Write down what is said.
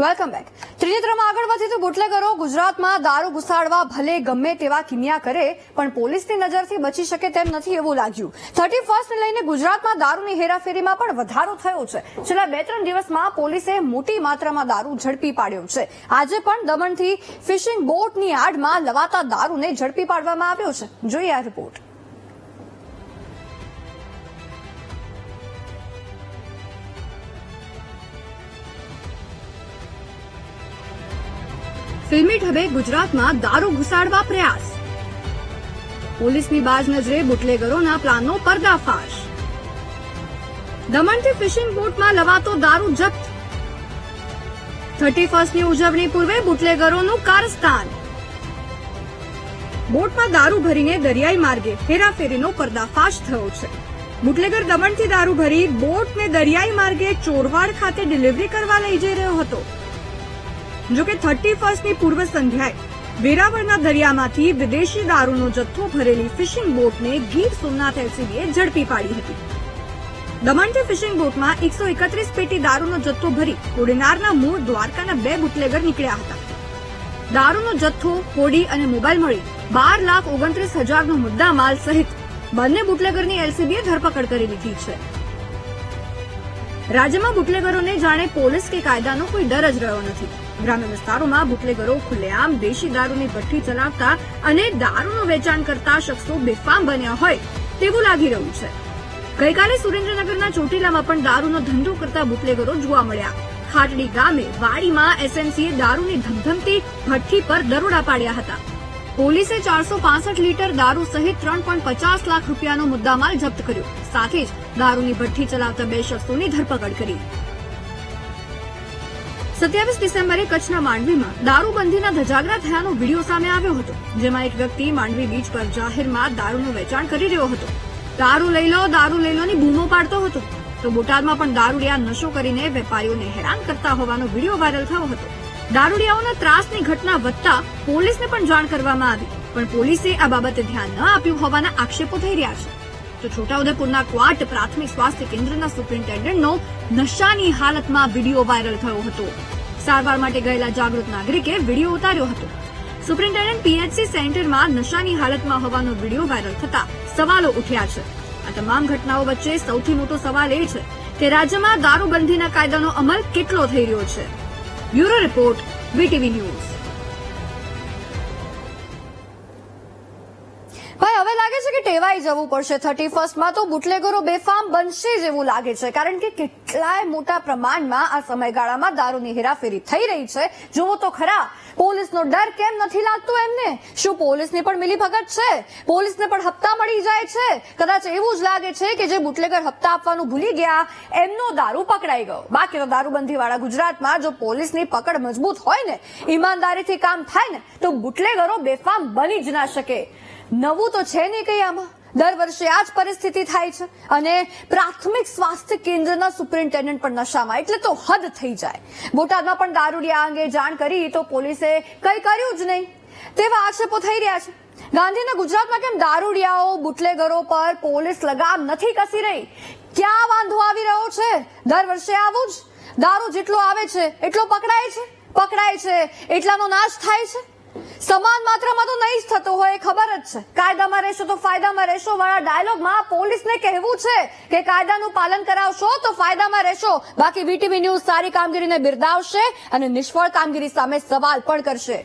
Welcome back ત્રિનેત્રમાં આગળ વધીએ તો બુટલેગરો ગુજરાતમાં દારૂ ઘુસાડવા ભલે ગમે તેવા કિમિયા કરે, પણ પોલીસની નજરથી બચી શકે તેમ નથી એવું લાગ્યું. થર્ટી ફર્સ્ટને લઈને ગુજરાતમાં દારૂની હેરાફેરીમાં પણ વધારો થયો છે. છેલ્લા બે ત્રણ દિવસમાં પોલીસે મોટી માત્રામાં દારૂ ઝડપી પાડ્યો છે. આજે પણ દમણથી ફિશિંગ બોટની આડમાં લવાતા દારૂને ઝડપી પાડવામાં આવ્યો છે. જોઈએ આ રિપોર્ટ ફિલ્મી ઢબે ગુજરાતમાં દારૂ ઘુસાડવા પ્રયાસ. પોલીસની બાજ નજરે બુટલેગરોના પ્લાનનો પર્દાફાશ. દમણથી ફિશિંગ બોટમાં લવાતો દારૂ જપ્ત. થર્ટી ફર્સ્ટની ઉજવણી પૂર્વે બુટલેગરોનું કારસ્તાન. બોટમાં દારૂ ભરીને દરિયાઈ માર્ગે હેરાફેરીનો પર્દાફાશ થયો છે. બુટલેગર દમણથી દારૂ ભરી બોટને દરિયાઈ માર્ગે ચોરવાડ ખાતે ડિલિવરી કરવા લઈ જઈ રહ્યો હતો. જોકે થર્ટી ફર્સ્ટની પૂર્વ સંધ્યાએ વેરાવળના દરિયામાંથી વિદેશી દારૂનો જથ્થો ભરેલી ફિશિંગ બોટને ગીર સોમનાથ એલસીબીએ ઝડપી પાડી હતી. દમણથી ફિશિંગ બોટમાં એકસો એકત્રીસ પેટી દારૂનો જથ્થો ભરી કોડીનારના મૂળ દ્વારકાના બે બુટલેગર નીકળ્યા હતા. દારૂનો જથ્થો હોડી અને મોબાઈલ મળી બાર લાખ ઓગણત્રીસ હજારનો મુદ્દા માલ સહિત બંને બુટલેગરની એલસીબીએ ધરપકડ કરી લીધી છે. રાજ્યમાં બુટલેગરોને જાણે પોલીસ કે કાયદાનો કોઈ ડર જ રહ્યો નથી. ગ્રામ્ય વિસ્તારોમાં બુટલેગરો, ખુલ્લેઆમ, દેશી દારૂની ભઠ્ઠી ચલાવતા અને દારૂનું વેચાણ કરતા શખ્સો બેફામ બન્યા હોય તેવું લાગી રહ્યું છે. ગઈકાલે સુરેન્દ્રનગરના ચોટીલામાં પણ દારૂનો ધંધો કરતા બુટલેગરો જોવા મળ્યા. ખાટડી ગામે, વાડીમાં એસએમસીએ દારૂની ધમધમતી ભઠ્ઠી પર દરોડા પાડ્યા હતા. પોલીસે ચારસો પાસઠ લીટર દારૂ સહિત ત્રણ પોઈન્ટ પચાસ લાખ રૂપિયાનો મુદ્દામાલ જપ્ત કર્યો. સાથે જ દારૂની ભઠ્ઠી ચલાવતા બે શખ્સોની ધરપકડ કરી. સત્યાવીસ ડિસેમ્બરે કચ્છના માંડવીમાં દારૂબંધીના ધજાગરા થયાનો વીડિયો સામે આવ્યો હતો, જેમાં એક વ્યક્તિ માંડવી બીચ પર જાહેરમાં દારૂનું વેચાણ કરી રહ્યો હતો. દારૂ લઈ લો, દારૂ લઈ લોની બૂમો પાડતો હતો. તો બોટાદમાં પણ દારૂડિયા નશો કરીને વેપારીઓને હેરાન કરતા હોવાનો વીડિયો વાયરલ થયો હતો. દારૂડિયાઓના ત્રાસની ઘટના વધતા પોલીસને પણ જાણ કરવામાં આવી, પણ પોલીસે આ બાબતે ધ્યાન ન આપ્યું હોવાના આક્ષેપો થઈ રહ્યા છે. તો છોટાઉદેપુરના ક્વાટ પ્રાથમિક સ્વાસ્થ્ય કેન્દ્રના સુપ્રિન્ટેન્ડન્ટનો નશાની હાલતમાં વીડિયો વાયરલ થયો હતો. સારવાર માટે ગયેલા જાગૃત નાગરિકે વીડિયો ઉતાર્યો હતો. સુપ્રિન્ટેન્ડન્ટ પીએચસી સેન્ટરમાં નશાની હાલતમાં હોવાનો વીડિયો વાયરલ થતા સવાલો ઉઠ્યા છે. આ તમામ ઘટનાઓ વચ્ચે સૌથી મોટો સવાલ એ છે કે રાજ્યમાં દારૂબંધીના કાયદાનો અમલ કેટલો થઈ રહ્યો છે. Bureau report, VTV news. હવે લાગે છે કે ટેવાઈ જવું પડશે. થર્ટી ફર્સ્ટમાં તો બુટલેગરો બેફામ બનશે જ લાગે છે. કારણ કે કેટલાય મોટા પ્રમાણમાં આ સમયગાળામાં દારૂની હેરાફેરી થઈ રહી છે. જુઓ તો ખરા, પોલીસનો ડર કેમ નથી લાગતો એમને? શું પોલીસની પણ મિલીભગત છે? પોલીસને પણ હપ્તા મળી જાય છે? કદાચ એવું જ લાગે છે કે જે બુટલેગર હપ્તા આપવાનું ભૂલી ગયા, એમનો દારૂ પકડાઈ ગયો. બાકી તો દારૂબંધીવાળા ગુજરાતમાં જો પોલીસની પકડ મજબૂત હોય ને, ઈમાનદારીથી કામ થાય ને, તો બુટલેગરો બેફામ બની જ ના શકે. નવું તો છે નહીં કઈ આમાં. દર વર્ષે આ જ પરિસ્થિતિ થાય છે અને પ્રાથમિક સ્વાસ્થ્ય કેન્દ્રના સુપ્રિન્ટેન્ડન્ટ પણ નશામાં, એટલે તો હદ થઈ જાય. બોટાદમાં પણ દારૂડિયા અંગે જાણ કરી તો પોલીસે કંઈ કર્યું જ નહીં. તેવા આક્ષેપો થઈ રહ્યા છે. ગાંધીના ગુજરાતમાં કેમ દારૂડિયાઓ, બુટલેગરો પર પોલીસ લગામ નથી કસી રહી? ક્યાં વાંધો આવી રહ્યો છે? દર વર્ષે આવું જ. દારૂ જેટલો આવે છે, એટલો પકડાય છે પકડાય છે, એટલાનો નાશ થાય છે. સમાન માત્રામાં તો નહીં જ થતો હોય, એ ખબર જ છે. કાયદામાં રહેશો તો ફાયદામાં રહેશો. વાળા ડાયલોગમાં પોલીસને કહેવું છે કે કાયદાનું પાલન કરાવશો તો ફાયદામાં રહેશો. બાકી વીટીવી ન્યૂઝ સારી કામગીરીને બિરદાવશે અને નિષ્ફળ કામગીરી સામે સવાલ પણ કરશે.